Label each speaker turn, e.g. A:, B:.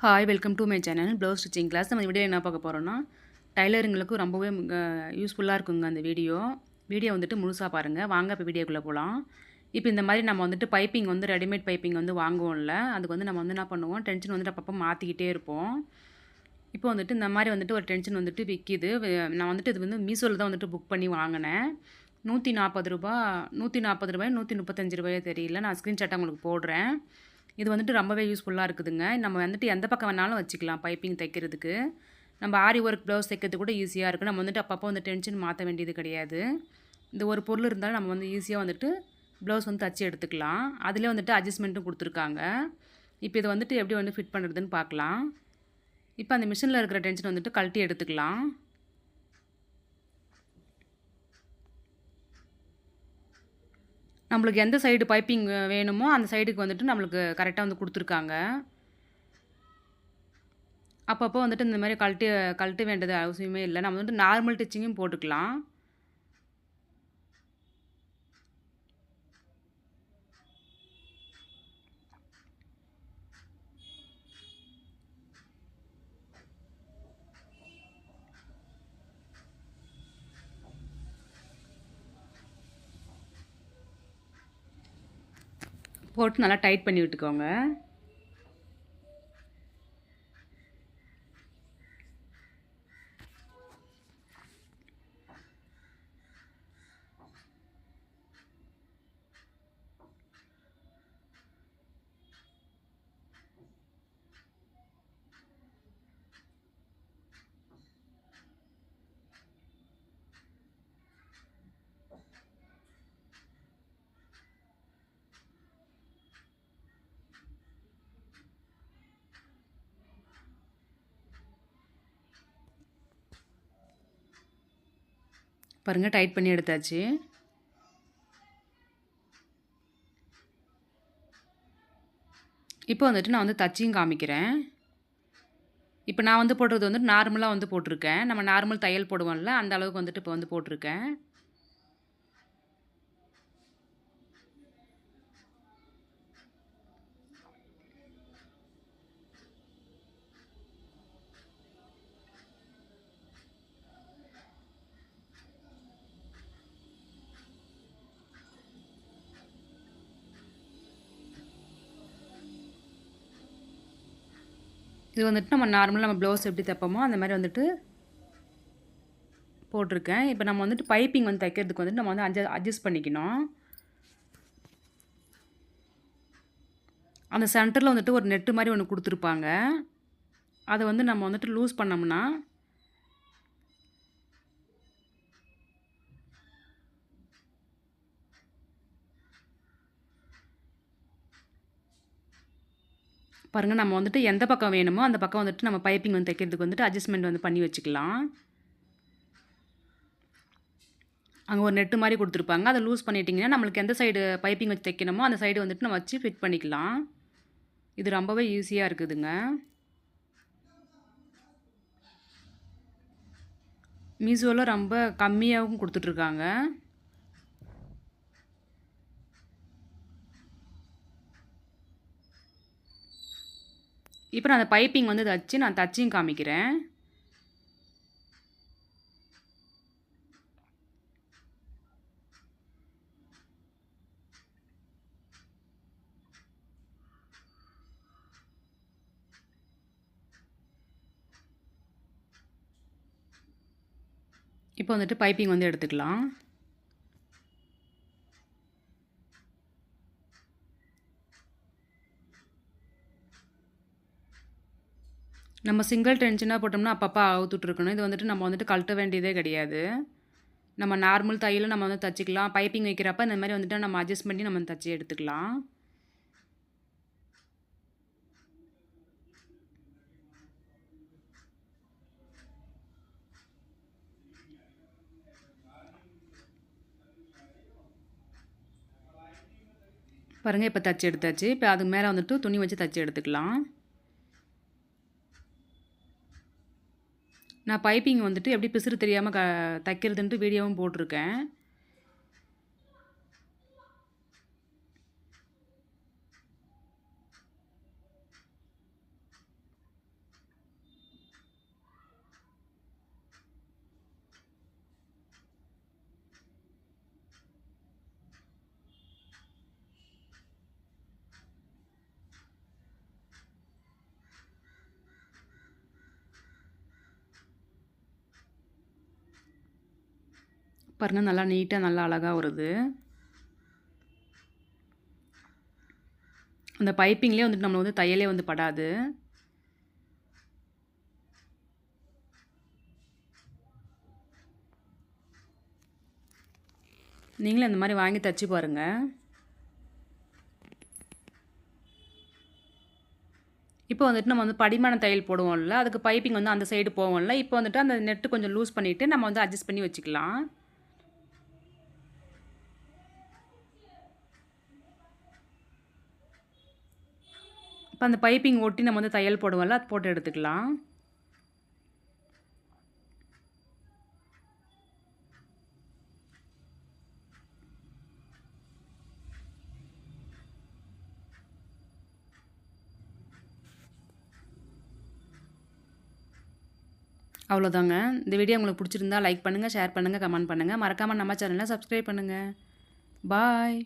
A: Hi welcome to my channel blouse stitching class நம்ம video என்ன பார்க்க போகிறோம்னா டைலருங்களுக்கு ரொம்பவே யூஸ்ஃபுல்லாக இருக்குங்க அந்த வீடியோ வீடியோ வந்துட்டு முழுசாக பாருங்கள் வாங்க இப்போ வீடியோக்குள்ளே போகலாம் இப்போ இந்த மாதிரி நம்ம வந்துட்டு பைப்பிங் வந்து ரெடிமேட் பைப்பிங் வந்து வாங்குவோம்ல அதுக்கு வந்து நம்ம வந்து என்ன பண்ணுவோம் டென்ஷன் வந்துட்டு அப்பப்போ மாற்றிக்கிட்டே இருப்போம். இப்போ வந்துட்டு இந்த மாதிரி வந்துட்டு ஒரு டென்ஷன் வந்துட்டு விற்கிது நான் வந்துட்டு இது வந்து மீஷோவில் தான் வந்துட்டு புக் பண்ணி வாங்கினேன். நூற்றி நாற்பது ரூபா நூற்றி நாற்பது ரூபாய் நூற்றி முப்பத்தஞ்சு ரூபாயோ தெரியல. நான் ஸ்க்ரீன்ஷாட்டை உங்களுக்கு போடுறேன். இது வந்துட்டு ரொம்பவே யூஸ்ஃபுல்லாக இருக்குதுங்க. நம்ம வந்துட்டு எந்த பக்கம் வேணாலும் வச்சுக்கலாம் பைப்பிங் தைக்கிறதுக்கு. நம்ம ஆரி ஒர்க் ப்ளவுஸ் தைக்கிறது கூட ஈஸியாக இருக்குது நம்ம வந்துட்டு அப்பப்போ வந்து டென்ஷன் மாற்ற வேண்டியது கிடையாது. இந்த ஒரு பொருள் இருந்தாலும் நம்ம வந்து ஈஸியாக வந்துட்டு ப்ளவுஸ் வந்து தச்சு எடுத்துக்கலாம். அதிலே வந்துட்டு அட்ஜஸ்ட்மெண்ட்டும் கொடுத்துருக்காங்க. இப்போ இதை வந்துட்டு எப்படி வந்து ஃபிட் பண்ணுறதுன்னு பார்க்கலாம். இப்போ அந்த மிஷினில் இருக்கிற டென்ஷன் வந்துட்டு கழட்டி எடுத்துக்கலாம். நம்மளுக்கு எந்த சைடு பைப்பிங் வேணுமோ அந்த சைடுக்கு வந்துட்டு நம்மளுக்கு கரெக்டாக வந்து கொடுத்துருக்காங்க. அப்பப்போ வந்துட்டு இந்த மாதிரி கழட்டி கழட்ட வேண்டியது அவசியமே இல்லை. நம்ம வந்துட்டு நார்மல் டிச்சிங்கும் போட்டுக்கலாம். போட்டு நல்லா டைட் பண்ணி விட்டுக்கோங்க. பாருங்கள் டைட் பண்ணி எடுத்தாச்சு. இப்போ வந்துட்டு நான் வந்து தச்சியும் காமிக்கிறேன். இப்போ நான் வந்து போடுறது வந்துட்டு நார்மலாக வந்து போட்டிருக்கேன். நம்ம நார்மல் தையல் போடுவோம்ல அந்த அளவுக்கு வந்துட்டு இப்போ வந்து போட்டிருக்கேன். இது வந்துட்டு நம்ம நார்மலாக நம்ம ப்ளவுஸ் எப்படி தைப்போமோ அந்த மாதிரி வந்துட்டு போட்டிருக்கேன். இப்போ நம்ம வந்துட்டு பைப்பிங் வந்து தைக்கிறதுக்கு வந்துட்டு நம்ம வந்து அட்ஜ அட்ஜஸ்ட் பண்ணிக்கணும். அந்த சென்டரில் வந்துட்டு ஒரு நெட்டு மாதிரி ஒன்று கொடுத்துருப்பாங்க. அதை வந்து நம்ம வந்துட்டு லூஸ் பண்ணோம்னா பாருங்கள் நம்ம வந்துட்டு எந்த பக்கம் வேணுமோ அந்த பக்கம் வந்துட்டு நம்ம பைப்பிங் வந்து தைக்கிறதுக்கு வந்துட்டு அட்ஜஸ்ட்மெண்ட் வந்து பண்ணி வச்சுக்கலாம். அங்கே ஒரு நெட்டு மாதிரி கொடுத்துருப்பாங்க. அதை லூஸ் பண்ணிட்டிங்கன்னா நம்மளுக்கு எந்த சைடு பைப்பிங் வச்சு தைக்கணுமோ அந்த சைடு வந்துட்டு நம்ம வச்சு ஃபிட் பண்ணிக்கலாம். இது ரொம்பவே ஈஸியாக இருக்குதுங்க. மீஷோவில் ரொம்ப கம்மியாகவும் கொடுத்துட்ருக்காங்க இப்போ நான் அந்த பைப்பிங் வந்து தச்சு நான் தச்சியும் காமிக்கிறேன். இப்போ வந்துட்டு பைப்பிங் வந்து எடுத்துக்கலாம். நம்ம சிங்கிள் டென்ஷனாக போட்டோம்னா அப்பப்போ அவுத்துட்ருக்கணும். இது வந்துட்டு நம்ம வந்துட்டு கழட்ட வேண்டியதே கிடையாது. நம்ம நார்மல் தையலும் நம்ம வந்து தச்சுக்கலாம். பைப்பிங் வைக்கிறப்ப இந்த மாதிரி வந்துட்டு நம்ம அட்ஜஸ்ட் பண்ணி நம்ம தச்சு எடுத்துக்கலாம். பாருங்கள் இப்போ தச்சு எடுத்தாச்சு. இப்போ அதுக்கு மேலே வந்துட்டு துணி வச்சு தச்சு எடுத்துக்கலாம். நான் பைப்பிங் வந்துட்டு எப்படி பிசுறு தெரியாமல் க தைக்கிறதுன்ட்டு வீடியோவும் போட்டிருக்கேன். பாருங்க நல்லா நீட்டாக நல்லா அழகாக வருது. அந்த பைப்பிங்லேயே வந்துட்டு நம்மளை வந்து தையலே வந்து படாது. நீங்களும் இந்த மாதிரி வாங்கி தச்சு பாருங்கள் இப்போ வந்துட்டு நம்ம வந்து படிமான தையல் போடுவோம்ல அதுக்கு பைப்பிங் வந்து அந்த சைடு போவோம்ல இப்போ வந்துட்டு அந்த நெட்டு கொஞ்சம் லூஸ் பண்ணிவிட்டு நம்ம வந்து அட்ஜஸ்ட் பண்ணி வச்சுக்கலாம். இப்போ அந்த பைப்பிங் ஒட்டி நம்ம வந்து தையல் போடுவோம்ல அது போட்டு எடுத்துக்கலாம். அவ்வளோதாங்க இந்த வீடியோ உங்களுக்கு பிடிச்சிருந்தா லைக் பண்ணுங்கள் ஷேர் பண்ணுங்கள் கமெண்ட் பண்ணுங்கள் மறக்காமல் நம்ம சேனலை சப்ஸ்கிரைப் பண்ணுங்கள் பாய்